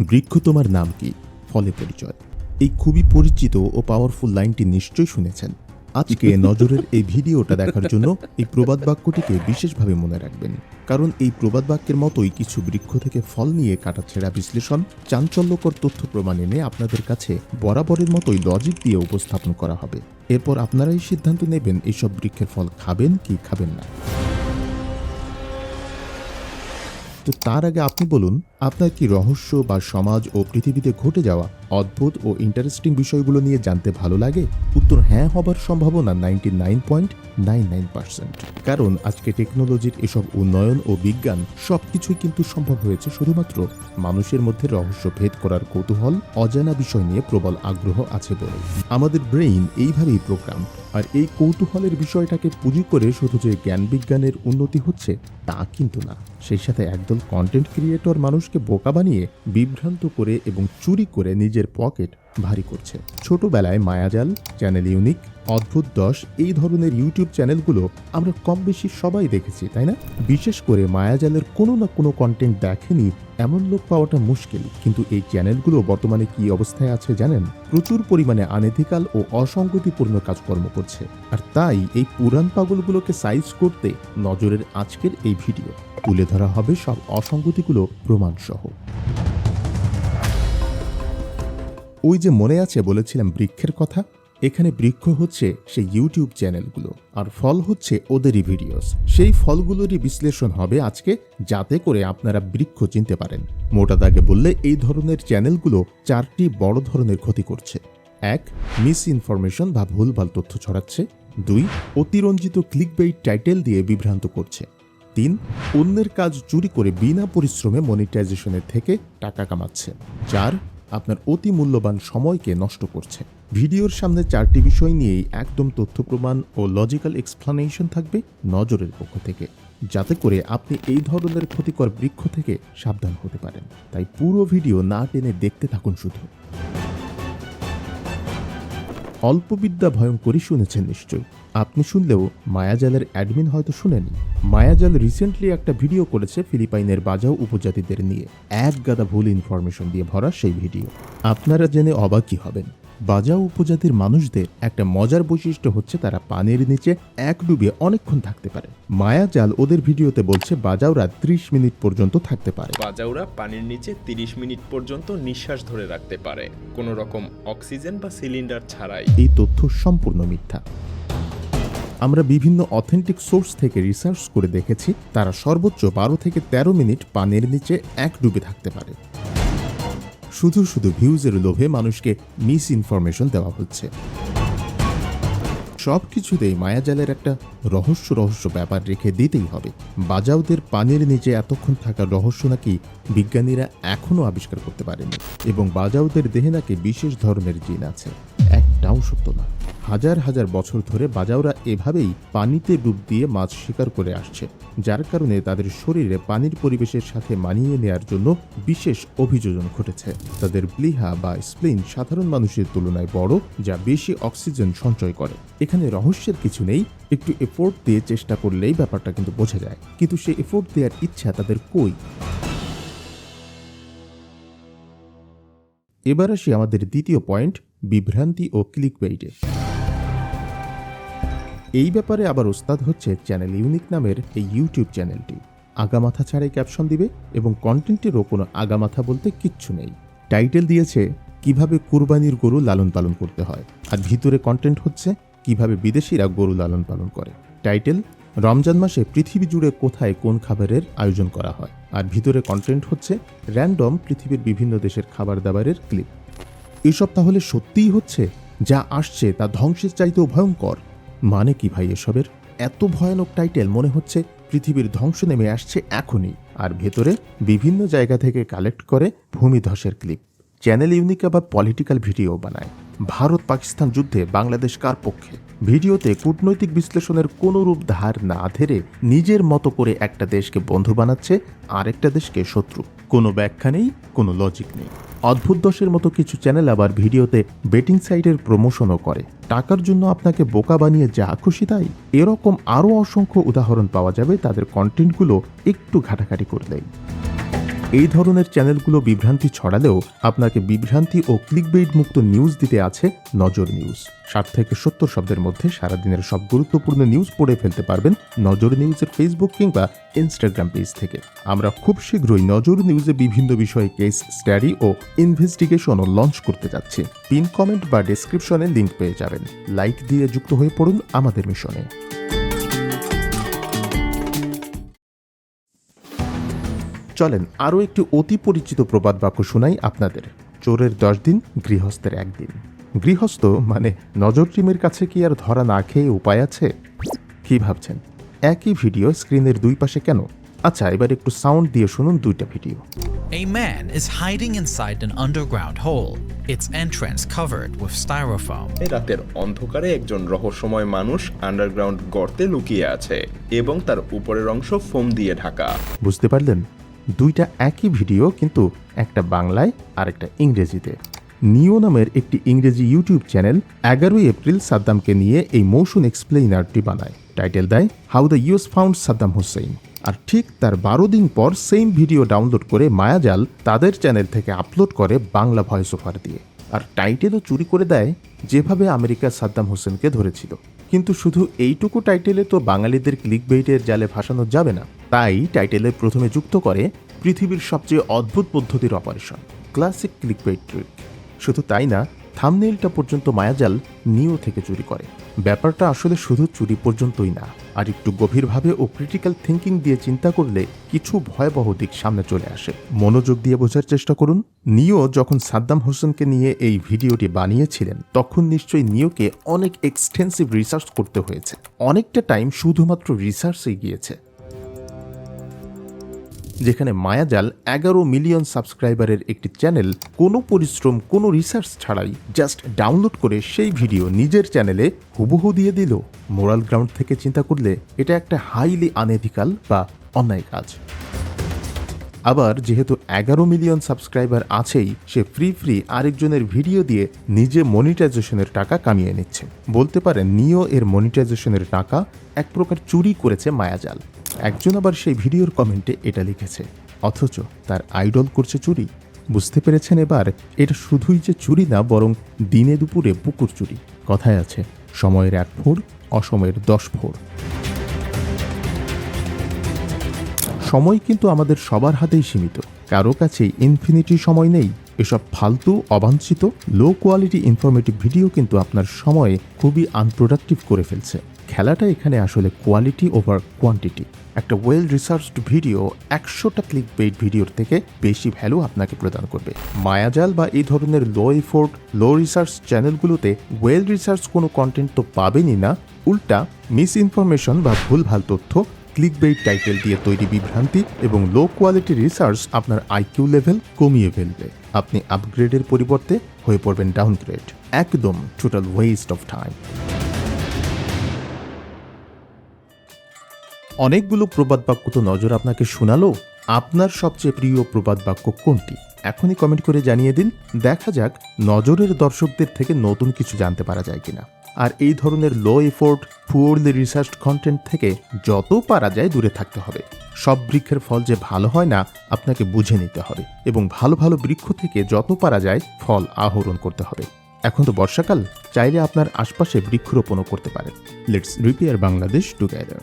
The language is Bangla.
বৃক্ষ তোমার নাম কি? ফলে পরিচয়। এই খুবই পরিচিত ও পাওয়ারফুল লাইনটি নিশ্চয়ই শুনেছেন। আজকে নজরের এই ভিডিওটা দেখার জন্য এই প্রবাদ বাক্যটিকে বিশেষভাবে মনে রাখবেন। কারণ এই প্রবাদ বাক্যের মতোই কিছু বৃক্ষ থেকে ফল নিয়ে কাটাছেড়া বিশ্লেষণ চাঞ্চল্যকর তথ্য প্রমাণ এনে আপনাদের কাছে বরাবরের মতোই লজিক দিয়ে উপস্থাপন করা হবে। এরপর আপনারাই সিদ্ধান্ত নেবেন এইসব বৃক্ষের ফল খাবেন কি খাবেন না। তো তার আগে আপনি বলুন আপনার কি রহস্য বা সমাজ ও পৃথিবীতে ঘটে যাওয়া অদ্ভুত ও ইন্টারেস্টিং বিষয়গুলো নিয়ে জানতে ভালো লাগে? উত্তর হ্যাঁ হবার সম্ভাবনা ninety nine point nine nine percent কারণ আজকে টেকনোলজির এসব উন্নয়ন ও বিজ্ঞান সবকিছুই কিন্তু সম্ভব হয়েছে শুধুমাত্র মানুষের মধ্যে রহস্য ভেদ করার কৌতূহল, অজানা বিষয় নিয়ে প্রবল আগ্রহ আছে বলে। আমাদের ব্রেইন এইভাবেই প্রোগ্রাম আর এই কৌতূহলের বিষয়টাকে পুঁজি করে শুধু যে জ্ঞান বিজ্ঞানের উন্নতি হচ্ছে তা কিন্তু না। সেই সাথে একদল কন্টেন্ট ক্রিয়েটর মানুষকে বোকা বানিয়ে বিভ্রান্ত করে এবং চুরি করে নিজের পকেট ভারী করছে। ছোটবেলায় মায়াজাল, চ্যানেল ইউনিক, অদ্ভুত দশ, এই ধরনের ইউটিউব চ্যানেলগুলো আমরা কম বেশি সবাই দেখেছি, তাই না? বিশেষ করে মায়াজালের কোনো না কোনো কন্টেন্ট দেখেনি এমন লোক পাওয়াটা মুশকিল। কিন্তু এই চ্যানেলগুলো বর্তমানে কি অবস্থায় আছে জানেন? প্রচুর পরিমাণে আনেথিকাল ও অসঙ্গতিপূর্ণ কাজকর্ম করছে। আর তাই এই পুরাণ পাগলগুলোকে সাইজ করতে নজরের আজকের এই ভিডিও। তুলে ধরা হবে সব অসঙ্গতিগুলো প্রমাণসহ। ওই যে মনে আছে বলেছিলাম বৃক্ষের কথা, এখানে বৃক্ষ হচ্ছে সেই ইউটিউব চ্যানেলগুলো, আর ফল হচ্ছে ওদেরই ভিডিওস। সেই ফলগুলোরই বিশ্লেষণ হবে আজকে, যাতে করে আপনারা বৃক্ষ চিনতে পারেন। মোটা দাগে বললে এই ধরনের চ্যানেলগুলো চারটি বড় ধরনের ক্ষতি করছে। এক মিস ইনফরমেশন বা ভুলভাল তথ্য ছড়াচ্ছে। দুই, অতিরঞ্জিত ক্লিকবেইট টাইটেল দিয়ে বিভ্রান্ত করছে। তিন, অন্যের কাজ চুরি করে বিনা পরিশ্রমে মনিটাইজেশনের থেকে টাকা কামাচ্ছে। চার আপনার অতি মূল্যবান সময়কে নষ্ট করছে। ভিডিওর সামনে চারটি বিষয় নিয়েই একদম তথ্য প্রমাণ ও লজিক্যাল এক্সপ্লানেশন থাকবে নজরের পক্ষ থেকে। যাতে করে আপনি এই ধরনের ক্ষতিকর বৃক্ষ থেকে সাবধান হতে পারেন। তাই পুরো ভিডিও না টেনে দেখতে থাকুন শুধু। অল্পবিদ্যা ভয়ঙ্করই শুনেছেন নিশ্চয়ই। আপনি শুনলেও মায়াজালের অ্যাডমিন হয়তো শুনেনি। মায়াজাল রিসেন্টলি একটা ভিডিও করেছে ফিলিপাইনের বাজাও উপজাতিদের নিয়ে। এক গাদা ভুল ইনফরমেশন দিয়ে ভরা সেই ভিডিও আপনারা জেনে অবাকই হবেন। বাজাও উপজাতির মানুষদের একটা মজার বৈশিষ্ট্য হচ্ছে তারা পানির নিচে এক ডুবে অনেকক্ষণ থাকতে পারে। মায়াজাল ওদের ভিডিওতে বলছে বাজাওরা ত্রিশ মিনিট পর্যন্ত থাকতে পারে। বাজাওরা পানির নিচে 30 মিনিট পর্যন্ত নিঃশ্বাস ধরে রাখতে পারে। কোনো রকম অক্সিজেন বা সিলিন্ডার ছাড়াই। এই তথ্য সম্পূর্ণ মিথ্যা। আমরা বিভিন্ন অথেন্টিক সোর্স থেকে রিসার্চ করে দেখেছি তারা সর্বোচ্চ বারো থেকে ১৩ মিনিট পানির নিচে এক ডুবে থাকতে পারে। শুধু শুধু ভিউজের লোভে মানুষকে মিস ইনফরমেশন দেওয়া হচ্ছে। সব কিছুতেই মায়াজালের একটা রহস্য রহস্য ব্যাপার রেখে দিতেই হবে। বাজাওদের পানির নিচে এতক্ষণ থাকার রহস্য নাকি বিজ্ঞানীরা এখনও আবিষ্কার করতে পারেনি। এবং বাজাওদের দেহে নাকি বিশেষ ধরনের জিন আছে। একটাও সত্য না। হাজার হাজার বছর ধরে বাজাওরা এভাবেই পানিতে ডুব দিয়ে মাছ শিকার করে আসছে, যার কারণে তাদের শরীরে পানির পরিবেশের সাথে মানিয়ে নেয়ার জন্য বিশেষ অভিযোজন ঘটেছে। তাদের প্লিহা বা স্প্লিন সাধারণ মানুষের তুলনায় বড়, যা বেশি অক্সিজেন সঞ্চয় করে। এখানে রহস্যের কিছু নেই, একটু এফোর্ট দিয়ে চেষ্টা করলেই ব্যাপারটা কিন্তু বোঝা যায়। কিন্তু সেই এফোর্ট দেওয়ার ইচ্ছা তাদের কই? এবার আসি আমাদের দ্বিতীয় পয়েন্ট, বিভ্রান্তি ও ক্লিক বেইটে এই ব্যাপারে আবার ওস্তাদ হচ্ছে চ্যানেল ইউনিক নামের এই ইউটিউব চ্যানেলটি। আগামাথা ছাড়াই ক্যাপশন দিবে এবং কন্টেন্টেরও কোনো আগামাথা বলতে কিচ্ছু নেই। টাইটেল দিয়েছে, কীভাবে কুরবানির গরু লালন পালন করতে হয়। আর ভিতরে কন্টেন্ট হচ্ছে, কীভাবে বিদেশিরা গরু লালন পালন করে। টাইটেল, রমজান মাসে পৃথিবী জুড়ে কোথায় কোন খাবারের আয়োজন করা হয়। আর ভিতরে কন্টেন্ট হচ্ছে র্যান্ডম পৃথিবীর বিভিন্ন দেশের খাবার দাবারের ক্লিপ এসব তাহলে সত্যিই হচ্ছে, যা আসছে তা ধ্বংসের চাইতেও ভয়ঙ্কর। মানে কি ভাই এসবের? এত ভয়ানক টাইটেল মনে হচ্ছে পৃথিবীর ধ্বংস নেমে আসছে এখনই। আর ভেতরে বিভিন্ন জায়গা থেকে কালেক্ট করে ভূমিধসের ক্লিপ চ্যানেল ইউনিক আবার পলিটিক্যাল ভিডিও বানায়। ভারত পাকিস্তান যুদ্ধে বাংলাদেশ কার পক্ষে? ভিডিওতে কূটনৈতিক বিশ্লেষণের কোনো রূপ ধার না ধরে নিজের মতো করে একটা দেশকে বন্ধু বানাচ্ছে আরেকটা দেশকে শত্রু। কোনো ব্যাখ্যা নেই, কোনো লজিক নেই। অদ্ভুত দশের মতো কিছু চ্যানেল আবার ভিডিওতে বেটিং সাইটের প্রমোশনও করে। টাকার জন্য আপনাকে বোকা বানিয়ে যা খুশি তাই। এরকম আরও অসংখ্য উদাহরণ পাওয়া যাবে, তাদের কন্টেন্টগুলো একটু ঘাটাঘাটি করলেই এই ধরনের চ্যানেলগুলো বিভ্রান্তি ছড়ালেও আপনাকে বিভ্রান্তি ও ক্লিকবেইট মুক্ত নিউজ দিতে আছে নজর নিউজ। ষাট থেকে সত্তর শব্দের মধ্যে সারাদিনের সব গুরুত্বপূর্ণ নিউজ পড়ে ফেলতে পারবেন নজর নিউজের ফেসবুক কিংবা ইনস্টাগ্রাম পেজ থেকে। আমরা খুব শীঘ্রই নজর নিউজে বিভিন্ন বিষয়ে কেস স্টাডি ও ইনভেস্টিগেশনও লঞ্চ করতে যাচ্ছি। পিন কমেন্ট বা ডেসক্রিপশনে লিঙ্ক পেয়ে যাবেন। লাইক দিয়ে যুক্ত হয়ে পড়ুন আমাদের মিশনে। চলেন আরও একটি অতি পরিচিত প্রবাদ বাক্য শোনাই আপনাদের। চোরের দশ দিন গৃহস্থের একদিন। গৃহস্থ মানে নজর টিমের কাছে কি আর ধরা না খেয়ে উপায় আছে? কি ভাবছেন? একই ভিডিও স্ক্রিনের দুই পাশে কেন? আচ্ছা এবার একটু সাউন্ড দিয়ে শুনুন দুইটা video. A man is hiding inside an underground hole, its entrance covered with styrofoam. এই রাতের অন্ধকারে একজন রহস্যময় মানুষ আন্ডারগ্রাউন্ড গর্তে লুকিয়ে আছে এবং তার উপরের অংশ ফোম দিয়ে ঢাকা। বুঝতে পারলেন? দুইটা একই ভিডিও, কিন্তু একটা বাংলায় আর একটা ইংরেজিতে। নিও নামের একটি ইংরেজি ইউটিউব চ্যানেল এগারোই এপ্রিল সাদ্দামকে নিয়ে এই মৌসুম এক্সপ্লেইনারটি বানায়। টাইটেল দেয়, how the US found Saddam Hussein. আর ঠিক তার বারো দিন পর সেম ভিডিও ডাউনলোড করে মায়াজাল তাদের চ্যানেল থেকে আপলোড করে বাংলা ভয়েস ওভার দিয়ে। আর টাইটেলও চুরি করে দেয়, যেভাবে আমেরিকা সাদ্দাম হোসেনকে ধরেছিল। কিন্তু শুধু এইটুকু টাইটেলে তো বাঙালিদের ক্লিক বেইটের জালে ভাসানো যাবে না। তাই টাইটেলে প্রথমে যুক্ত করে পৃথিবীর সবচেয়ে অদ্ভুত পদ্ধতির operation classic click bait trick শুধু তাই না থামনেইলটা পর্যন্ত মায়াজাল নিও থেকে চুরি করে। ব্যাপারটা আসলে শুধু চুরি পর্যন্তই না, আর একটু গভীরভাবে ও ক্রিটিক্যাল থিঙ্কিং দিয়ে চিন্তা করলে কিছু ভয়াবহ দিক সামনে চলে আসে। মনোযোগ দিয়ে বোঝার চেষ্টা করুন। নিও যখন সাদ্দাম হোসেনকে নিয়ে এই ভিডিওটি বানিয়েছিলেন, তখন নিশ্চয়ই নিওকে অনেক এক্সটেন্সিভ রিসার্চ করতে হয়েছে। অনেকটা টাইম শুধুমাত্র রিসার্চে গিয়েছে। যেখানে মায়াজাল এগারো মিলিয়ন সাবস্ক্রাইবারের একটি চ্যানেল, কোনো পরিশ্রম, কোনো রিসার্চ ছাড়াই জাস্ট ডাউনলোড করে সেই ভিডিও নিজের চ্যানেলে হুবহু দিয়ে দিল। মোরাল গ্রাউন্ড থেকে চিন্তা করলে এটা একটা হাইলি আনএথিক্যাল বা অন্যায় কাজ। আবার যেহেতু এগারো মিলিয়ন সাবস্ক্রাইবার আছেই, সে ফ্রি ফ্রি আরেকজনের ভিডিও দিয়ে নিজে মনিটাইজেশনের টাকা কামিয়ে নিচ্ছে। বলতে পারেন, নিও এর মনিটাইজেশনের টাকা, এক প্রকার চুরি করেছে মায়াজাল। একজন আবার সেই ভিডিওর কমেন্টে এটা লিখেছে, অথচ তার আইডল করছে চুরি। বুঝতে পেরেছেন এবার, এটা শুধুই যে চুরি না, বরং দিনে দুপুরে পুকুর চুরি। কথায় আছে, সময়ের এক ফোর অসময়ের দশ ফোর সময় কিন্তু আমাদের সবার হাতেই সীমিত। কারও কাছেই ইনফিনিটি সময় নেই। এসব ফালতু, অবাঞ্ছিত লো কোয়ালিটি ইনফরমেটিভ ভিডিও কিন্তু আপনার সময়ে খুবই আনপ্রোডাক্টিভ করে ফেলছে। খেলাটা এখানে আসলে কোয়ালিটি ওভার কোয়ান্টিটি একটা ওয়েল রিসার্চড ভিডিও একশোটা ক্লিক বেইট ভিডিওর থেকে বেশি ভ্যালু আপনাকে প্রদান করবে। মায়াজাল বা এই ধরনের লো এফোর্ট লো রিসার্চ চ্যানেলগুলোতে ওয়েল রিসার্চ কোনো কন্টেন্ট তো পাবেনই না। উল্টা মিস ইনফরমেশন বা ভুলভাল তথ্য ক্লিক ক্লিকবেইট টাইটেল দিয়ে তৈরি বিভ্রান্তি এবং লো কোয়ালিটি রিসার্চ আপনার আইকিউ লেভেল কমিয়ে ফেলবে। আপনি আপগ্রেডের পরিবর্তে হয়ে পড়বেন ডাউনগ্রেড একদম টোটাল ওয়েস্ট অফ টাইম অনেকগুলো প্রবাদ বাক্য তো নজর আপনাকে শোনালো। আপনার সবচেয়ে প্রিয় প্রবাদ বাক্য কোনটি? এখনই কমেন্ট করে জানিয়ে দিন। দেখা যাক নজরের দর্শকদের থেকে নতুন কিছু জানতে পারা যায় কিনা। আর এই ধরনের low effort poorly research content থেকে যত পারা যায় দূরে থাকতে হবে। সব বৃক্ষের ফল যে ভালো হয় না, আপনাকে বুঝে নিতে হবে এবং ভালো ভালো বৃক্ষ থেকে যত পারা যায় ফল আহরণ করতে হবে। এখন তো বর্ষাকাল, চাইলে আপনার আশপাশে বৃক্ষরোপণও করতে পারেন। Let's repair Bangladesh together